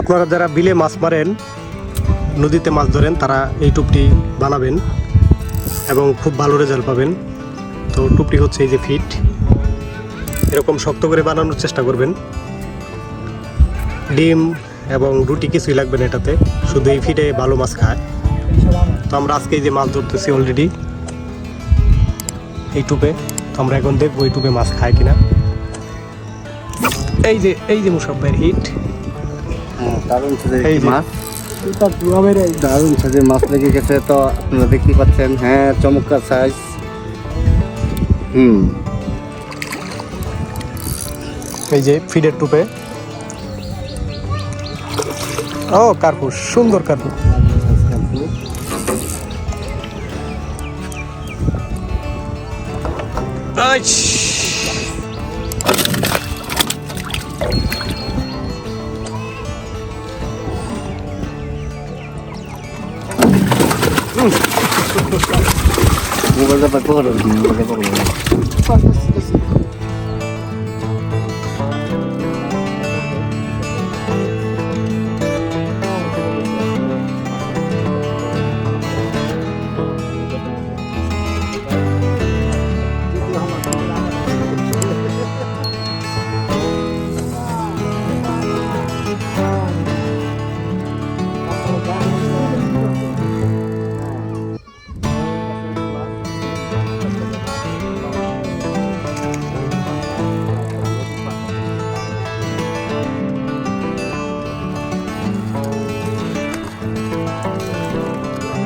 আপনারা যারা বিলে মাছ মারেন, নদীতে মাছ ধরেন, তারা এই টুপটি বানাবেন এবং খুব ভালো রেজাল্ট পাবেন। তো টুপটি হচ্ছে এই যে ফিট। এরকম শক্ত করে বানানোর চেষ্টা করবেন। ডিম এবং রুটি কিছুই লাগবে না এটাতে, শুধু এই ফিটে ভালো মাছ খায়। তো আমরা আজকে এই যে মাছ ধরতেছি অলরেডি এই টুপে। তো আমরা এখন দেখব এই টুপে মাছ খায় কিনা। এই যে এই যে মুসাব্বের হিট। দারুণ সাইজের এই। মাছ। দারুণ সাইজের মাছ লেগে গেছে তো আপনারা দেখতে পাচ্ছেন। হ্যাঁ চমৎকার সাইজ হুম। এই যে ফিডের টুপে। ও কার্পুস সুন্দর কার্পুস Burada bak bu arada. Burada bak bu arada.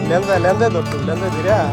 两袋两袋都够，两袋够了。